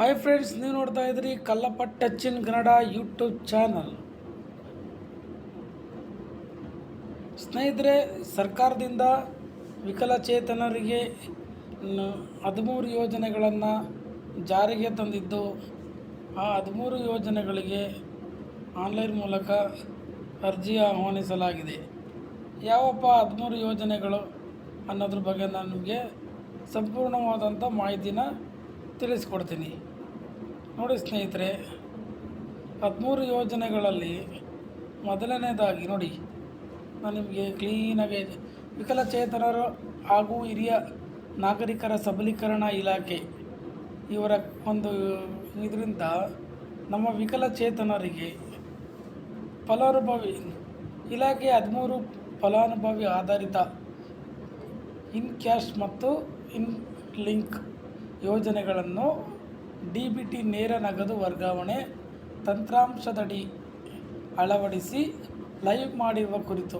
Hi friends ನೀವು ನೋಡ್ತಾ ಇದ್ರಿ Kallappa touch in Kannada YouTube channel ಸ್ನೇಹಿತರೆ, ಸರ್ಕಾರದಿಂದ ವಿಕಲಚೇತನರಿಗೆ ಹದಿಮೂರು ಯೋಜನೆಗಳನ್ನು ಜಾರಿಗೆ ತಂದಿದ್ದು, ಆ ಹದಿಮೂರು ಯೋಜನೆಗಳಿಗೆ ಆನ್ಲೈನ್ ಮೂಲಕ ಅರ್ಜಿ ಆಹ್ವಾನಿಸಲಾಗಿದೆ. ಯಾವಪ್ಪ ಹದಿಮೂರು ಯೋಜನೆಗಳು ಅನ್ನೋದ್ರ ಬಗ್ಗೆ ನಾನು ನಿಮಗೆ ಸಂಪೂರ್ಣವಾದಂಥ ಮಾಹಿತಿನ ತಿಳಿಸ್ಕೊಡ್ತೀನಿ. ನೋಡಿ ಸ್ನೇಹಿತರೆ, ಹದಿಮೂರು ಯೋಜನೆಗಳಲ್ಲಿ ಮೊದಲನೇದಾಗಿ ನೋಡಿ, ನಾನು ನಿಮಗೆ ಕ್ಲೀನಾಗಿ ವಿಕಲಚೇತನರು ಹಾಗೂ ಹಿರಿಯ ನಾಗರಿಕರ ಸಬಲೀಕರಣ ಇಲಾಖೆ ಇವರ ಒಂದು ಇದರಿಂದ ನಮ್ಮ ವಿಕಲಚೇತನರಿಗೆ ಫಲಾನುಭವಿ, ಇಲಾಖೆ ಹದಿಮೂರು ಫಲಾನುಭವಿ ಆಧಾರಿತ ಇನ್ ಕ್ಯಾಶ್ ಮತ್ತು ಇನ್ ಲಿಂಕ್ ಯೋಜನೆಗಳನ್ನು ಡಿ ಬಿ ಟಿ ನೇರ ನಗದು ವರ್ಗಾವಣೆ ತಂತ್ರಾಂಶದಡಿ ಅಳವಡಿಸಿ ಲೈವ್ ಮಾಡಿರುವ ಕುರಿತು.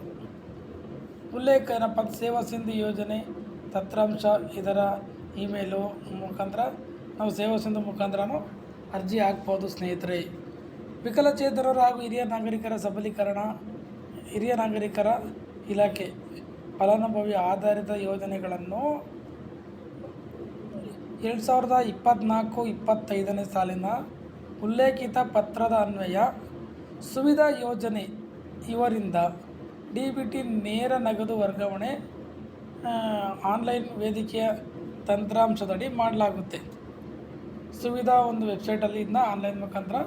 ಉಲ್ಲೇಖ ಏನಪ್ಪ ಸೇವಾ ಸಿಂಧು ಯೋಜನೆ ತಂತ್ರಾಂಶ ಇದರ ಇಮೇಲು ಮುಖಾಂತರ ನಾವು ಸೇವಾ ಸಿಂಧು ಮುಖಾಂತರನೂ ಅರ್ಜಿ ಹಾಕ್ಬೋದು ಸ್ನೇಹಿತರೆ. ವಿಕಲಚೇತನರು ಹಾಗೂ ಹಿರಿಯ ನಾಗರಿಕರ ಸಬಲೀಕರಣ, ಹಿರಿಯ ನಾಗರಿಕರ ಇಲಾಖೆ ಫಲಾನುಭವಿ ಆಧಾರಿತ ಯೋಜನೆಗಳನ್ನು ಎರಡು ಸಾವಿರದ ಇಪ್ಪತ್ತ್ನಾಲ್ಕು ಇಪ್ಪತ್ತೈದನೇ ಸಾಲಿನ ಉಲ್ಲೇಖಿತ ಪತ್ರದ ಅನ್ವಯ, ಸುವಿಧಾ ಯೋಜನೆ ಇವರಿಂದ ಡಿ ಬಿ ಟಿ ನೇರ ನಗದು ವರ್ಗಾವಣೆ ಆನ್ಲೈನ್ ವೇದಿಕೆಯ ತಂತ್ರಾಂಶದಡಿ ಮಾಡಲಾಗುತ್ತೆ. ಸುವಿಧಾ ಒಂದು ವೆಬ್ಸೈಟಲ್ಲಿ ಇಂದ ಆನ್ಲೈನ್ ಮುಖಾಂತರ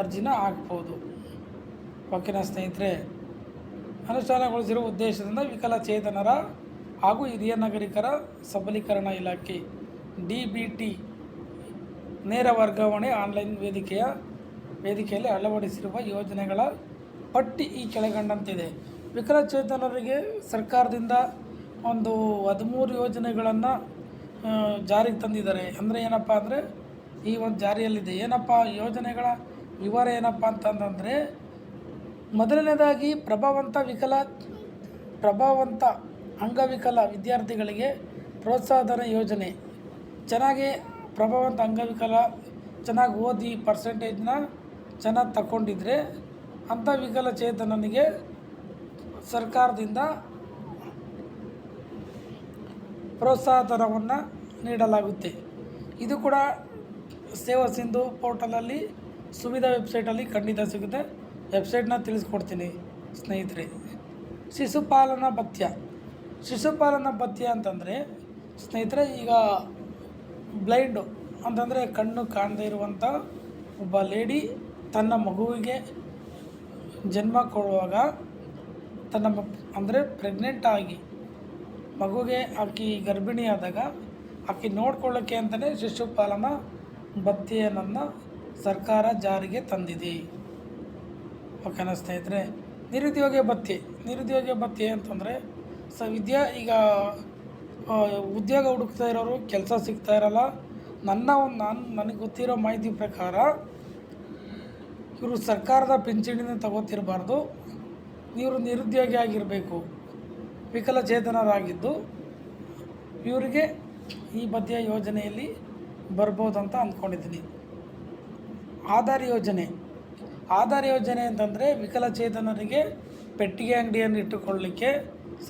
ಅರ್ಜಿನ ಹಾಕ್ಬೋದು. ಓಕೆನ ಸ್ನೇಹಿತರೆ? ಅನುಷ್ಠಾನಗೊಳಿಸಿರುವ ಉದ್ದೇಶದಿಂದ ವಿಕಲಚೇತನರ ಹಾಗೂ ಹಿರಿಯ ನಾಗರಿಕರ ಸಬಲೀಕರಣ ಇಲಾಖೆ ಡಿ ನೇರ ವರ್ಗಾವಣೆ ಆನ್ಲೈನ್ ವೇದಿಕೆಯ ವೇದಿಕೆಯಲ್ಲಿ ಅಳವಡಿಸಿರುವ ಯೋಜನೆಗಳ ಪಟ್ಟಿ ಈ ಕೆಳಗಂಡಂತಿದೆ. ವಿಕಲಚೇತನರಿಗೆ ಸರ್ಕಾರದಿಂದ ಒಂದು ಹದಿಮೂರು ಯೋಜನೆಗಳನ್ನು ಜಾರಿಗೆ ತಂದಿದ್ದಾರೆ. ಅಂದರೆ ಏನಪ್ಪ ಅಂದರೆ, ಈ ಒಂದು ಜಾರಿಯಲ್ಲಿದೆ. ಏನಪ್ಪ ಯೋಜನೆಗಳ ವಿವರ ಏನಪ್ಪ ಅಂತಂದರೆ, ಮೊದಲನೇದಾಗಿ ಪ್ರಭಾವಂತ ವಿಕಲ, ಪ್ರಭಾವಂತ ಅಂಗವಿಕಲ ವಿದ್ಯಾರ್ಥಿಗಳಿಗೆ ಪ್ರೋತ್ಸಾಹಧನ ಯೋಜನೆ. ಚೆನ್ನಾಗಿ ಪ್ರಭಾವಂತ ಅಂಗವಿಕಲ, ಚೆನ್ನಾಗಿ ಓದಿ ಪರ್ಸೆಂಟೇಜ್ನ ಚೆನ್ನಾಗಿ ತಗೊಂಡಿದ್ರೆ ಅಂಥ ವಿಕಲಚೇತನನಿಗೆ ಸರ್ಕಾರದಿಂದ ಪ್ರೋತ್ಸಾಹಧನವನ್ನು ನೀಡಲಾಗುತ್ತೆ. ಇದು ಕೂಡ ಸೇವಾ ಸಿಂಧು ಪೋರ್ಟಲಲ್ಲಿ ಸುವಿಧಾ ವೆಬ್ಸೈಟಲ್ಲಿ ಖಂಡಿತ ಸಿಗುತ್ತೆ. ವೆಬ್ಸೈಟ್ನ ತಿಳಿಸ್ಕೊಡ್ತೀನಿ ಸ್ನೇಹಿತರೆ. ಶಿಶುಪಾಲನಾ ಭತ್ಯ ಶಿಶುಪಾಲನಾ ಭತ್ಯ ಅಂತಂದರೆ, ಸ್ನೇಹಿತರೆ, ಈಗ ಬ್ಲೈಂಡು ಅಂತಂದರೆ ಕಣ್ಣು ಕಾಣದೇ ಇರುವಂಥ ಒಬ್ಬ ಲೇಡಿ ತನ್ನ ಮಗುವಿಗೆ ಜನ್ಮ ಕೊಡುವಾಗ ತನ್ನ ಮ ಅಂದರೆ ಪ್ರೆಗ್ನೆಂಟ್ ಆಗಿ ಮಗುಗೆ ಆಕೆ ಗರ್ಭಿಣಿಯಾದಾಗ ಆಕೆ ನೋಡ್ಕೊಳ್ಳೋಕ್ಕೆ ಅಂತಲೇ ಶಿಶುಪಾಲನಾ ಭತ್ಯೆಯನ್ನು ಸರ್ಕಾರ ಜಾರಿಗೆ ತಂದಿದೆ. ಓಕೆನಾ ಸ್ನೇಹಿತರೆ, ನಿರುದ್ಯೋಗ ಭತ್ಯೆ. ನಿರುದ್ಯೋಗ ಭತ್ಯೆ ಅಂತಂದರೆ ಸ ವಿದ್ಯಾ ಈಗ ಉದ್ಯೋಗ ಹುಡುಕ್ತಾ ಇರೋರು ಕೆಲಸ ಸಿಗ್ತಾ ಇರಲ್ಲ. ನನ್ನ ಒಂದು ನಾನು ನನಗೆ ಗೊತ್ತಿರೋ ಮಾಹಿತಿ ಪ್ರಕಾರ ಇವರು ಸರ್ಕಾರದ ಪಿಂಚಣಿನ ತಗೋತಿರಬಾರ್ದು. ಇವರು ನಿರುದ್ಯೋಗಿ ಆಗಿರಬೇಕು. ವಿಕಲಚೇತನರಾಗಿದ್ದು ಇವರಿಗೆ ಈ ಮಧ್ಯ ಯೋಜನೆಯಲ್ಲಿ ಬರ್ಬೋದು ಅಂತ ಅಂದ್ಕೊಂಡಿದ್ದೀನಿ ಆಧಾರ್ ಯೋಜನೆ. ಆಧಾರ್ ಯೋಜನೆ ಅಂತಂದರೆ ವಿಕಲಚೇತನರಿಗೆ ಪೆಟ್ಟಿಗೆ ಅಂಗಡಿಯನ್ನು ಇಟ್ಟುಕೊಳ್ಳಲಿಕ್ಕೆ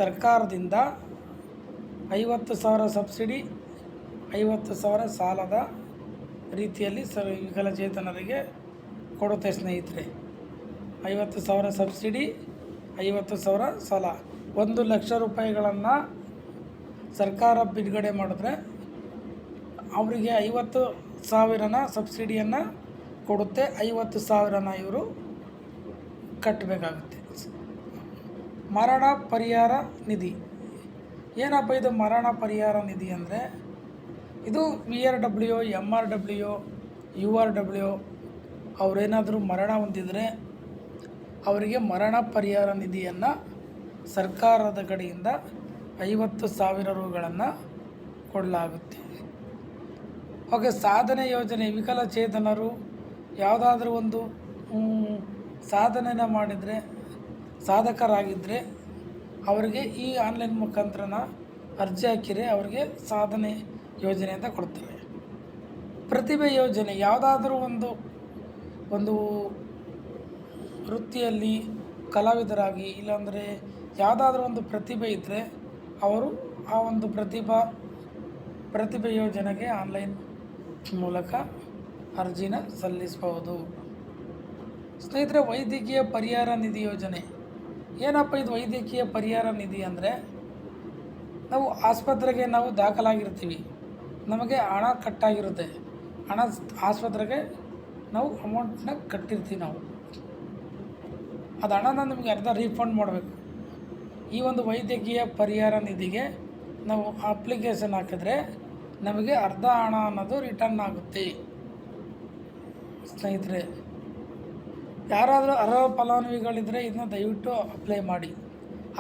ಸರ್ಕಾರದಿಂದ ಐವತ್ತು ಸಾವಿರ ಸಬ್ಸಿಡಿ, ಐವತ್ತು ಸಾವಿರ ಸಾಲದ ರೀತಿಯಲ್ಲಿ ಸ ವಿಕಲಚೇತನರಿಗೆ ಕೊಡುತ್ತೆ ಸ್ನೇಹಿತರೆ. ಐವತ್ತು ಸಾವಿರ ಸಬ್ಸಿಡಿ, ಐವತ್ತು ಸಾವಿರ ಸಾಲ. ಒಂದು ಲಕ್ಷ ರೂಪಾಯಿಗಳನ್ನು ಸರ್ಕಾರ ಬಿಡುಗಡೆ ಮಾಡಿದ್ರೆ ಅವರಿಗೆ ಐವತ್ತು ಸಾವಿರನ ಸಬ್ಸಿಡಿಯನ್ನು ಕೊಡುತ್ತೆ. ಐವತ್ತು ಸಾವಿರನ ಇವರು ಕಟ್ಟಬೇಕಾಗುತ್ತೆ ಮರಣ ಪರಿಹಾರ ನಿಧಿ. ಏನಪ್ಪ ಇದು ಮರಣ ಪರಿಹಾರ ನಿಧಿ ಅಂದರೆ? ಇದು V R W M R W, U R W ಅವರೇನಾದರೂ ಮರಣ ಹೊಂದಿದರೆ ಅವರಿಗೆ ಮರಣ ಪರಿಹಾರ ನಿಧಿಯನ್ನು ಸರ್ಕಾರದ ಕಡೆಯಿಂದ ಐವತ್ತು ಸಾವಿರ ರೂಗಳನ್ನು ಕೊಡಲಾಗುತ್ತೆ. ಓಕೆ, ಸಾಧನೆ ಯೋಜನೆ, ವಿಕಲಚೇತನರು ಯಾವುದಾದ್ರೂ ಒಂದು ಸಾಧನೆನ ಮಾಡಿದರೆ ಸಾಧಕರಾಗಿದ್ದರೆ ಅವರಿಗೆ ಈ ಆನ್ಲೈನ್ ಮುಖಾಂತರನ ಅರ್ಜಿ ಹಾಕಿದರೆ ಅವರಿಗೆ ಸಾಧನೆ ಯೋಜನೆ ಅಂತ ಕೊಡ್ತಾರೆ. ಪ್ರತಿಭೆ ಯೋಜನೆ ಯಾವುದಾದ್ರೂ ಒಂದು ಒಂದು ವೃತ್ತಿಯಲ್ಲಿ ಕಲಾವಿದರಾಗಿ ಇಲ್ಲಾಂದರೆ ಯಾವುದಾದ್ರೂ ಒಂದು ಪ್ರತಿಭೆ ಇದ್ದರೆ ಅವರು ಆ ಒಂದು ಪ್ರತಿಭಾ, ಪ್ರತಿಭೆ ಯೋಜನೆಗೆ ಆನ್ಲೈನ್ ಮೂಲಕ ಅರ್ಜಿನ ಸಲ್ಲಿಸಬಹುದು. ಸ್ನೇಹಿತರೆ, ವೈದ್ಯಕೀಯ ಪರಿಹಾರ ನಿಧಿ ಯೋಜನೆ. ಏನಪ್ಪ ಇದು ವೈದ್ಯಕೀಯ ಪರಿಹಾರ ನಿಧಿ ಅಂದರೆ? ನಾವು ಆಸ್ಪತ್ರೆಗೆ ನಾವು ದಾಖಲಾಗಿರ್ತೀವಿ. ನಮಗೆ ಹಣ ಕಟ್ಟಾಗಿರುತ್ತೆ. ಹಣ ಆಸ್ಪತ್ರೆಗೆ ನಾವು ಅಮೌಂಟನ್ನ ಕಟ್ಟಿರ್ತೀವಿ ನಾವು. ಅದು ಹಣನ ನಮಗೆ ಅರ್ಧ ರೀಫಂಡ್ ಮಾಡಬೇಕು. ಈ ಒಂದು ವೈದ್ಯಕೀಯ ಪರಿಹಾರ ನಿಧಿಗೆ ನಾವು ಅಪ್ಲಿಕೇಶನ್ ಹಾಕಿದ್ರೆ ನಮಗೆ ಅರ್ಧ ಹಣ ಅನ್ನೋದು ರಿಟರ್ನ್ ಆಗುತ್ತೆ. ಸ್ನೇಹಿತರೆ ಯಾರಾದರೂ ಅರ್ಹ ಫಲಾನುಭವಿಗಳಿದ್ದರೆ ಇದನ್ನ ದಯವಿಟ್ಟು ಅಪ್ಲೈ ಮಾಡಿ.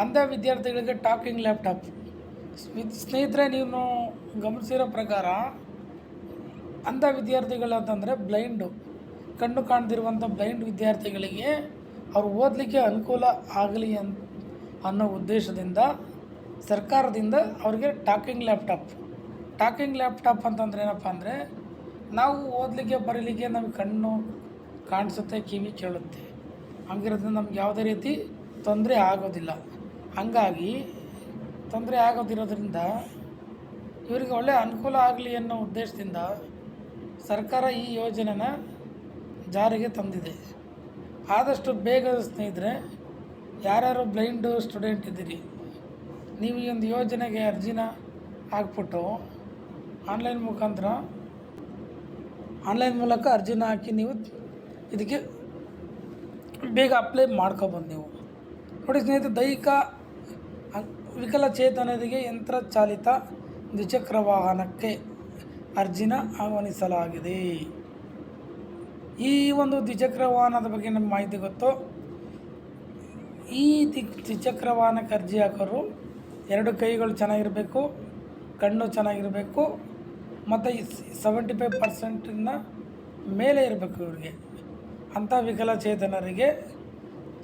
ಅಂಧ ವಿದ್ಯಾರ್ಥಿಗಳಿಗೆ ಟಾಕಿಂಗ್ ಲ್ಯಾಪ್ಟಾಪ್ ಸ್ನೇಹಿತರೆ ನೀವು ಗಮನಿಸಿರೋ ಪ್ರಕಾರ ಅಂಧ ವಿದ್ಯಾರ್ಥಿಗಳು ಅಂತಂದರೆ ಬ್ಲೈಂಡು ಕಣ್ಣು ಕಾಣದಿರುವಂಥ ಬ್ಲೈಂಡ್ ವಿದ್ಯಾರ್ಥಿಗಳಿಗೆ ಅವ್ರು ಓದಲಿಕ್ಕೆ ಅನುಕೂಲ ಆಗಲಿ ಅನ್ ಅನ್ನೋ ಉದ್ದೇಶದಿಂದ ಸರ್ಕಾರದಿಂದ ಅವ್ರಿಗೆ ಟಾಕಿಂಗ್ ಲ್ಯಾಪ್ಟಾಪ್ ಟಾಕಿಂಗ್ ಲ್ಯಾಪ್ಟಾಪ್ ಅಂತಂದ್ರೆ ಏನಪ್ಪ ಅಂದರೆ ನಾವು ಓದಲಿಕ್ಕೆ, ಬರೀಲಿಕ್ಕೆ ನಮಗೆ ಕಣ್ಣು ಕಾಣಿಸುತ್ತೆ, ಕಿವಿ ಕೇಳುತ್ತೆ. ಹಂಗಿರೋದ್ರಿಂದ ನಮ್ಗೆ ಯಾವುದೇ ರೀತಿ ತೊಂದರೆ ಆಗೋದಿಲ್ಲ. ಹಾಗಾಗಿ ತೊಂದರೆ ಆಗೋದಿರೋದ್ರಿಂದ ಇವರಿಗೆ ಒಳ್ಳೆಯ ಅನುಕೂಲ ಆಗಲಿ ಅನ್ನೋ ಉದ್ದೇಶದಿಂದ ಸರ್ಕಾರ ಈ ಯೋಜನೆನ ಜಾರಿಗೆ ತಂದಿದೆ. ಆದಷ್ಟು ಬೇಗ ಸ್ನೇಹಿತರೆ, ಯಾರ್ಯಾರು ಬ್ಲೈಂಡು ಸ್ಟೂಡೆಂಟ್ ಇದ್ದೀರಿ, ನೀವು ಈ ಒಂದು ಯೋಜನೆಗೆ ಅರ್ಜಿನ ಹಾಕ್ಬಿಟ್ಟು ಆನ್ಲೈನ್ ಮುಖಾಂತರ, ಆನ್ಲೈನ್ ಮೂಲಕ ಅರ್ಜಿನ ಹಾಕಿ ನೀವು ಇದಕ್ಕೆ ಬೇಗ ಅಪ್ಲೈ ಮಾಡ್ಕೊಬೋದು ನೀವು. ನೋಡಿ ಸ್ನೇಹಿತರೆ, ದೈಹಿಕ ವಿಕಲಚೇತನರಿಗೆ ಯಂತ್ರಚಾಲಿತ ದ್ವಿಚಕ್ರ ವಾಹನಕ್ಕೆ ಅರ್ಜಿನ ಆಹ್ವಾನಿಸಲಾಗಿದೆ. ಈ ಒಂದು ದ್ವಿಚಕ್ರ ವಾಹನದ ಬಗ್ಗೆ ನಮ್ಮ ಮಾಹಿತಿ ಗೊತ್ತು? ಈ ದ್ವಿಚಕ್ರ ವಾಹನಕ್ಕೆ ಅರ್ಜಿ ಹಾಕೋರು ಎರಡು ಕೈಗಳು ಚೆನ್ನಾಗಿರಬೇಕು, ಕಣ್ಣು ಚೆನ್ನಾಗಿರಬೇಕು, ಮತ್ತು ಸೆವೆಂಟಿ ಫೈವ್ ಪರ್ಸೆಂಟಿನ ಮೇಲೆ ಇರಬೇಕು ಇವ್ರಿಗೆ. ಅಂಥ ವಿಕಲಚೇತನರಿಗೆ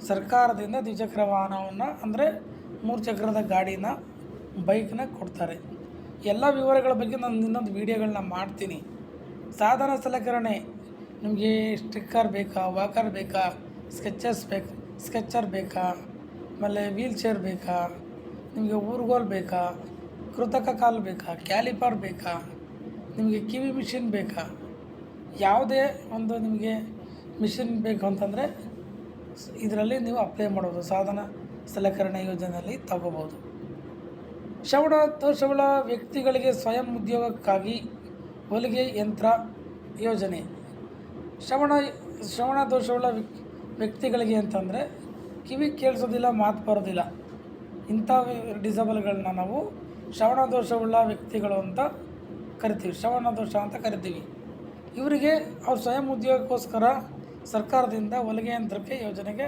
ಸರ್ಕಾರದಿಂದ ದ್ವಿಚಕ್ರ ವಾಹನವನ್ನು, ಅಂದರೆ ಮೂರು ಚಕ್ರದ ಗಾಡಿನ ಬೈಕ್ನ ಕೊಡ್ತಾರೆ. ಎಲ್ಲ ವಿವರಗಳ ಬಗ್ಗೆ ನಾನು ಇನ್ನೊಂದು ವೀಡಿಯೋಗಳನ್ನ ಮಾಡ್ತೀನಿ. ಸಾಧನ ಸಲಕರಣೆ, ನಿಮಗೆ ಸ್ಟಿಕ್ಕರ್ ಬೇಕಾ, ವಾಕರ್ ಬೇಕಾ, ಸ್ಕೆಚಸ್ ಬೇಕು ಸ್ಕೆಚರ್ ಬೇಕಾ, ಆಮೇಲೆ ವೀಲ್ ಚೇರ್ ಬೇಕಾ, ನಿಮಗೆ ಊರುಗೋಲ್ ಬೇಕಾ, ಕೃತಕ ಕಾಲು ಬೇಕಾ, ಕ್ಯಾಲಿಪರ್ ಬೇಕಾ, ನಿಮಗೆ ಕಿವಿ ಮಿಷಿನ್ ಬೇಕಾ, ಯಾವುದೇ ಒಂದು ನಿಮಗೆ ಮಿಷಿನ್ ಬೇಕು ಅಂತಂದರೆ ಇದರಲ್ಲಿ ನೀವು ಅಪ್ಲೈ ಮಾಡ್ಬೋದು ಸಾಧನ ಸಲಕರಣೆ ಯೋಜನೆಯಲ್ಲಿ ತಗೋಬೋದು. ಶ್ರವಣ ದೋಷವುಳ್ಳ ವ್ಯಕ್ತಿಗಳಿಗೆ ಸ್ವಯಂ ಉದ್ಯೋಗಕ್ಕಾಗಿ ಹೊಲಿಗೆ ಯಂತ್ರ ಯೋಜನೆ. ಶ್ರವಣ ಶ್ರವಣ ದೋಷವುಳ್ಳ ವ್ಯಕ್- ವ್ಯಕ್ತಿಗಳಿಗೆ ಅಂತಂದರೆ ಕಿವಿ ಕೇಳಿಸೋದಿಲ್ಲ, ಮಾತು ಬರೋದಿಲ್ಲ. ಇಂಥ ಡಿಸಬಲ್ಗಳನ್ನ ನಾವು ಶ್ರವಣ ದೋಷವುಳ್ಳ ವ್ಯಕ್ತಿಗಳು ಅಂತ ಕರಿತೀವಿ. ಶ್ರವಣ ದೋಷ ಅಂತ ಕರಿತೀವಿ. ಇವರಿಗೆ ಅವ್ರ ಸ್ವಯಂ ಉದ್ಯೋಗಕ್ಕೋಸ್ಕರ ಸರ್ಕಾರದಿಂದ ಹೊಲಿಗೆ ಯಂತ್ರಕ್ಕೆ ಯೋಜನೆಗೆ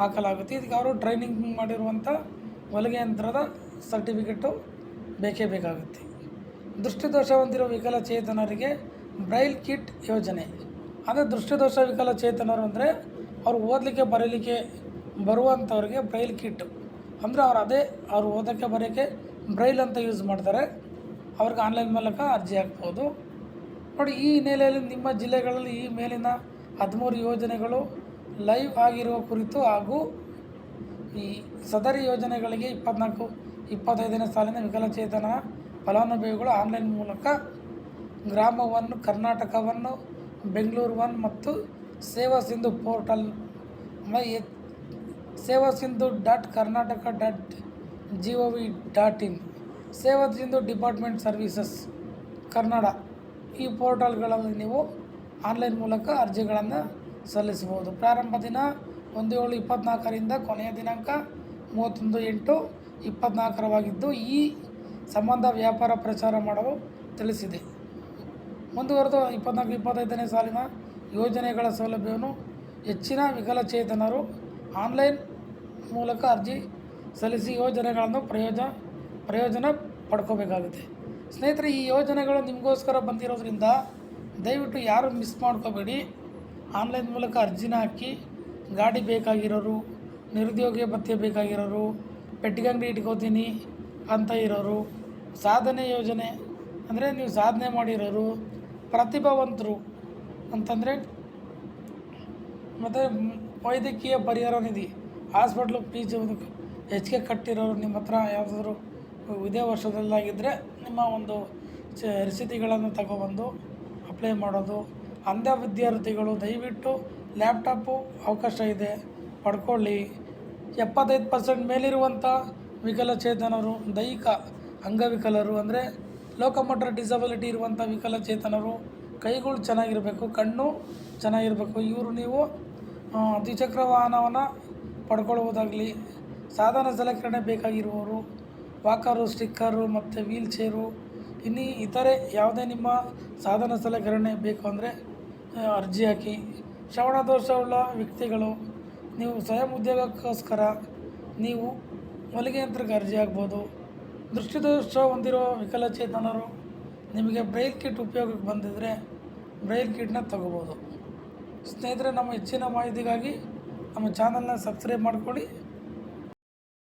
ಹಾಕಲಾಗುತ್ತೆ. ಇದಕ್ಕೆ ಅವರು ಟ್ರೈನಿಂಗ್ ಮಾಡಿರುವಂಥ ಹೊಲಿಗೆ ಯಂತ್ರದ ಸರ್ಟಿಫಿಕೇಟು ಬೇಕೇ ಬೇಕಾಗುತ್ತೆ. ದೃಷ್ಟಿದೋಷ ಹೊಂದಿರುವ ವಿಕಲಚೇತನರಿಗೆ ಬ್ರೈಲ್ ಕಿಟ್ ಯೋಜನೆ. ಅಂದರೆ ದೃಷ್ಟಿದೋಷ ವಿಕಲಚೇತನರು ಅಂದರೆ ಅವ್ರು ಓದಲಿಕ್ಕೆ ಬರೀಲಿಕ್ಕೆ ಬರುವಂಥವ್ರಿಗೆ ಬ್ರೈಲ್ ಕಿಟ್ ಅಂದರೆ ಅವ್ರು ಅದೇ ಅವ್ರು ಓದೋಕ್ಕೆ ಬರೋಕ್ಕೆ ಬ್ರೈಲ್ ಅಂತ ಯೂಸ್ ಮಾಡ್ತಾರೆ. ಅವ್ರಿಗೆ ಆನ್ಲೈನ್ ಮೂಲಕ ಅರ್ಜಿ ಹಾಕ್ಬೋದು. ನೋಡಿ ಈ ಹಿನ್ನೆಲೆಯಲ್ಲಿ ನಿಮ್ಮ ಜಿಲ್ಲೆಗಳಲ್ಲಿ ಈ ಮೇಲಿನ ಹದಿಮೂರು ಯೋಜನೆಗಳು ಲೈವ್ ಆಗಿರುವ ಕುರಿತು ಹಾಗೂ ಈ ಸದರಿ ಯೋಜನೆಗಳಿಗೆ ಇಪ್ಪತ್ನಾಲ್ಕು, ಇಪ್ಪತ್ತೈದನೇ ಸಾಲಿನ ವಿಕಲಚೇತನ ಫಲಾನುಭವಿಗಳು ಆನ್ಲೈನ್ ಮೂಲಕ ಗ್ರಾಮವನ್ನು, ಕರ್ನಾಟಕವನ್ನು ಬೆಂಗಳೂರು ಒನ್ ಮತ್ತು Seva Sindhu portal Seva Sindhu dot Karnataka dot G O V dot in, Seva Sindhu department services Kannada. ಈ ಪೋರ್ಟಲ್ಗಳಲ್ಲಿ ನೀವು ಆನ್ಲೈನ್ ಮೂಲಕ ಅರ್ಜಿಗಳನ್ನು ಸಲ್ಲಿಸಬಹುದು. ಪ್ರಾರಂಭ ದಿನ ಒಂದು ಏಳು ಕೊನೆಯ ದಿನಾಂಕ ಮೂವತ್ತೊಂದು ಎಂಟು ಇಪ್ಪತ್ನಾಲ್ಕರವಾಗಿದ್ದು ಈ ಸಂಬಂಧ ವ್ಯಾಪಾರ ಪ್ರಚಾರ ಮಾಡಲು ತಿಳಿಸಿದೆ. ಮುಂದುವರೆದು ಇಪ್ಪತ್ನಾಲ್ಕು ಇಪ್ಪತ್ತೈದನೇ ಸಾಲಿನ ಯೋಜನೆಗಳ ಸೌಲಭ್ಯವನ್ನು ಹೆಚ್ಚಿನ ವಿಕಲಚೇತನರು ಆನ್ಲೈನ್ ಮೂಲಕ ಅರ್ಜಿ ಸಲ್ಲಿಸಿ ಯೋಜನೆಗಳನ್ನು ಪ್ರಯೋಜನ ಪ್ರಯೋಜನ ಪಡ್ಕೋಬೇಕಾಗುತ್ತೆ. ಸ್ನೇಹಿತರೆ, ಈ ಯೋಜನೆಗಳು ನಿಮಗೋಸ್ಕರ ಬಂದಿರೋದ್ರಿಂದ ದಯವಿಟ್ಟು ಯಾರು ಮಿಸ್ ಮಾಡ್ಕೋಬೇಡಿ. ಆನ್ಲೈನ್ ಮೂಲಕ ಅರ್ಜಿನ ಹಾಕಿ, ಗಾಡಿ ಬೇಕಾಗಿರೋರು ನಿರುದ್ಯೋಗ ಭತ್ಯೆ ಬೇಕಾಗಿರೋರು, ಪೆಟ್ಟಿಗೆ ಅಂಗಡಿ ಇಟ್ಕೋತೀನಿ ಅಂತ ಇರೋರು, ಸಾಧನೆ ಯೋಜನೆ ಅಂದರೆ ನೀವು ಸಾಧನೆ ಮಾಡಿರೋರು, ಪ್ರತಿಭಾವಂತರು ಅಂತಂದರೆ ಮತ್ತು ವೈದ್ಯಕೀಯ ಪರಿಹಾರ ನಿಧಿ, ಹಾಸ್ಪಿಟ್ಲು ಫೀಸ್ ಹೆಚ್ಚಿಗೆ ಕಟ್ಟಿರೋರು ನಿಮ್ಮ ಹತ್ರ ಯಾವುದಾದ್ರು ಇದೇ ವರ್ಷದಲ್ಲಾಗಿದ್ದರೆ ನಿಮ್ಮ ಒಂದು ಚ ರಸೀದಿಗಳನ್ನು ತಗೊಬಂದು ಅಪ್ಲೈ ಮಾಡೋದು. ಅಂಧ ವಿದ್ಯಾರ್ಥಿಗಳು ದಯವಿಟ್ಟು ಲ್ಯಾಪ್ಟಾಪು ಅವಕಾಶ ಇದೆ. ಪಡ್ಕೊಳ್ಳಿ. ಎಪ್ಪತ್ತೈದು ಪರ್ಸೆಂಟ್ ಮೇಲಿರುವಂಥ ವಿಕಲಚೇತನರು, ದೈಹಿಕ ಅಂಗವಿಕಲರು ಅಂದರೆ ಲೋಕಮೋಟರ್ ಡಿಸಬಿಲಿಟಿ ಇರುವಂಥ ವಿಕಲಚೇತನರು, ಕೈಗಳು ಚೆನ್ನಾಗಿರಬೇಕು, ಕಣ್ಣು ಚೆನ್ನಾಗಿರಬೇಕು. ಇವರು ನೀವು ದ್ವಿಚಕ್ರ ವಾಹನವನ್ನು ಪಡ್ಕೊಳ್ಳುವುದಾಗಲಿ, ಸಾಧನ ಸಲಕರಣೆ ಬೇಕಾಗಿರುವವರು ವಾಕರು ಸ್ಟಿಕ್ಕರು ಮತ್ತು ವೀಲ್ ಚೇರು ಇನ್ನೀ ಇತರೆ ಯಾವುದೇ ನಿಮ್ಮ ಸಾಧನ ಸಲಕರಣೆ ಬೇಕು ಅಂದರೆ ಅರ್ಜಿ ಹಾಕಿ. ಶ್ರವಣ ದೋಷವುಳ್ಳ ವ್ಯಕ್ತಿಗಳು, ನೀವು ಸ್ವಯಂ ಉದ್ಯೋಗಕ್ಕೋಸ್ಕರ ನೀವು ಹೊಲಿಗೆ ಯಂತ್ರಕ್ಕೆ ಅರ್ಜಿ ಹಾಕ್ಬೋದು. ದೃಷ್ಟಿದೋಷ ಹೊಂದಿರೋ ವಿಕಲಚೇತನರು ನಿಮಗೆ ಬ್ರೈಲ್ ಕಿಟ್ ಉಪಯೋಗಕ್ಕೆ ಬಂದಿದ್ದರೆ ಬ್ರೈಲ್ ಕಿಟ್ನ ತಗೋಬೋದು. ಸ್ನೇಹಿತರೆ, ನಮ್ಮ ಹೆಚ್ಚಿನ ಮಾಹಿತಿಗಾಗಿ ನಮ್ಮ ಚಾನಲ್ನ ಸಬ್ಸ್ಕ್ರೈಬ್ ಮಾಡ್ಕೊಳ್ಳಿ.